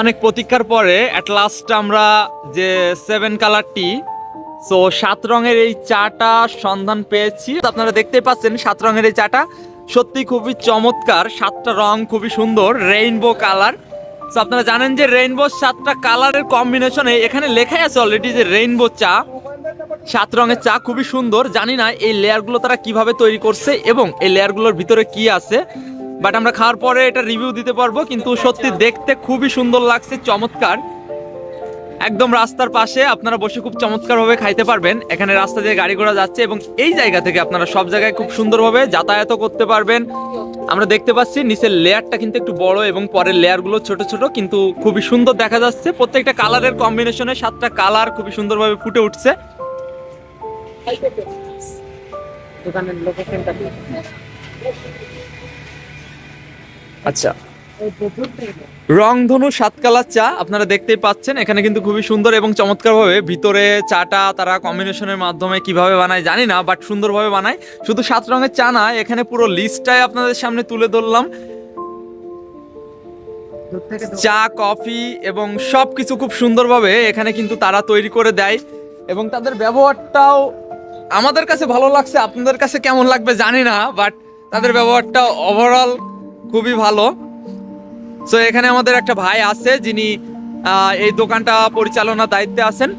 অনেক প্রতীক্ষার পরে অ্যাট লাস্ট আমরা যে সেভেন কালার টি সো সাত রঙের এই চাটা সন্ধান পেয়েছি। আপনারা দেখতেই পাচ্ছেন সাত রঙের এই চাটা সত্যি খুবই চমৎকার, সাতটা রং খুবই সুন্দর রেইনবো কালার তো আপনারা জানেন যে রেইনবো সাতটা কালারের কম্বিনেশনে এখানে লেখাই আছে অলরেডি যে রেইনবো চা। সাত রঙের চা খুবই সুন্দর। জানি না এই লেয়ারগুলো তারা কীভাবে তৈরি করছে এবং এই লেয়ারগুলোর ভিতরে কি আছে। বাট আমরা খাওয়ার পরে এটা রিভিউ দিতে পারব, কিন্তু সত্যি দেখতে খুবই সুন্দর লাগছে, চমৎকার। একদম রাস্তার পাশে আপনারা বসে খুব চমৎকারভাবে খাইতে পারবেন। এখানে রাস্তা দিয়ে গাড়ি ঘোড়া যাচ্ছে এবং এই জায়গা থেকে আপনারা সব জায়গায় খুব সুন্দরভাবে যাতায়াতও করতে পারবেন। আমরা দেখতে পাচ্ছি নিচের লেয়ারটা কিন্তু একটু বড় এবং পরের লেয়ারগুলো ছোট ছোট, কিন্তু খুবই সুন্দর দেখা যাচ্ছে। প্রত্যেকটা কালারের কম্বিনেশনে সাতটা কালার খুবই সুন্দরভাবে ফুটে উঠছে। দোকানের লোকেশনটা আচ্ছা। রংধনু সাত কালার চা আপনারা দেখতেই পাচ্ছেন এখানে কিন্তু খুবই সুন্দর এবং চমৎকারভাবে ভিতরে চাটা তারা কম্বিনেশনের মাধ্যমে কীভাবে বানায় জানি না বাট সুন্দরভাবে বানায়। শুধু সাত রঙের চা না এখানে পুরো লিস্টটাই আপনাদের সামনে তুলে ধরলাম। চা কফি এবং সব কিছু খুব সুন্দরভাবে এখানে কিন্তু তারা তৈরি করে দেয় এবং তাদের ব্যবহারটাও আমাদের কাছে ভালো লাগছে, আপনাদের কাছে কেমন লাগবে জানি না বাট তাদের ব্যবহারটা ওভারঅল খুবই ভালো। সো এখানে আমাদের একটা ভাই আছে, যিনি এই দোকানটা পরিচালনার দায়িত্বে আছেন,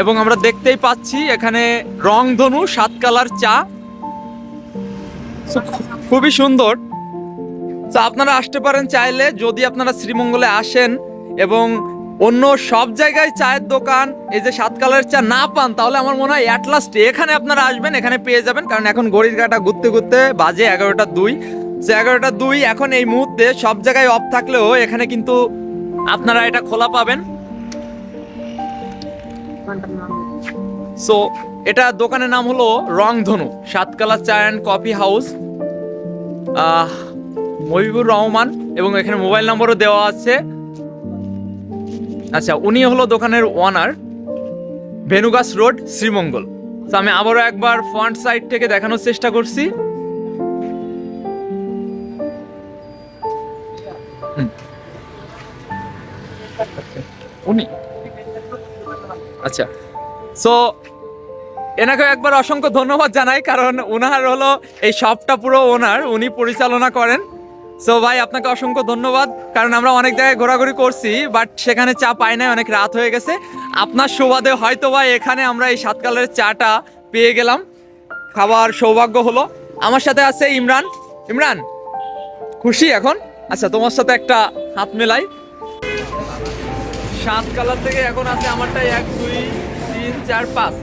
এবং আমরা দেখতেই পাচ্ছি এখানে রংধনু সাত কালার চা। খুবই সুন্দর। তো আপনারা আসতে পারেন চাইলে, যদি আপনারা শ্রীমঙ্গলে আসেন, এবং অন্য সব জায়গায় চায়ের দোকান, এই যে সাত কালারের চা না পান, তাহলে আমার মনে হয় অ্যাট লাস্ট এখানে আপনারা আসবেন, এখানে পেয়ে যাবেন, কারণ এখন গড়ির গাটা ঘুরতে ঘুরতে বাজে এগারোটা দুই। সে এগারোটা দুই এখন এই মুহূর্তে সব জায়গায় অফ থাকলেও এখানে কিন্তু আপনারা এটা খোলা পাবেন। সো এটা দোকানের নাম হলো রং রংধনু, সাতকালা cha and coffee house Mohibur Rahman এবং এখানে মোবাইল নম্বরও দেওয়া আছে। আচ্ছা উনি হলো দোকানের ওনার ভেনুগাস রোড, শ্রীমঙ্গল। তো আমি আবারও একবার ফ্রন্ট সাইড থেকে দেখানোর চেষ্টা করছি। উনি আচ্ছা। সো এনাকে একবার অসংখ্য ধন্যবাদ জানাই, কারণ ওনার হলো এই শপটা পুরো ওনার উনি পরিচালনা করেন। সো ভাই, আপনাকে অসংখ্য ধন্যবাদ। কারণ আমরা অনেক জায়গায় ঘোরাঘুরি করছি বাট সেখানে চা পাই নাই, অনেক রাত হয়ে গেছে। আপনার সৌভাদে হয়তো, ভাই, এখানে আমরা এই সাতকালের চাটা পেয়ে গেলাম। খাবার সৌভাগ্য হলো। আমার সাথে আছে ইমরান। ইমরান, খুশি এখন? আচ্ছা তোমার সাথে একটা হাত মেলাই। সাত কালার থেকে এখন আছে আমারটাই এক, দুই, তিন, চার, পাঁচ।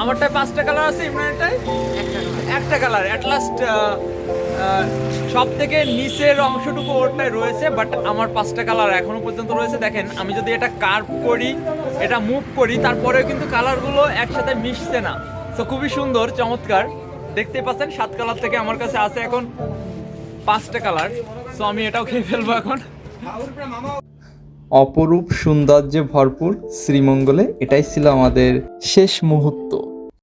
আমারটায় পাঁচটা কালার আছে ইমরানটায় একটা কালার। অ্যাট লাস্ট সব থেকে নিচের অংশটুকু ওরটাই রয়েছে বাট আমার পাঁচটা কালার এখনও পর্যন্ত রয়েছে। দেখেন, আমি যদি এটা কার্ভ করি, এটা মুভ করি, তারপরেও কিন্তু কালারগুলো একসাথে মিশছে না। তো খুবই সুন্দর, চমৎকার। দেখতে পাচ্ছেন, সাত কালার থেকে আমার কাছে আছে এখন পাঁচটা কালার সো আমি এটাও খেয়ে ফেলব এখন। অপরূপ সৌন্দর্যে ভরপুর শ্রীমঙ্গলে এটাই ছিল আমাদের শেষ মুহূর্ত।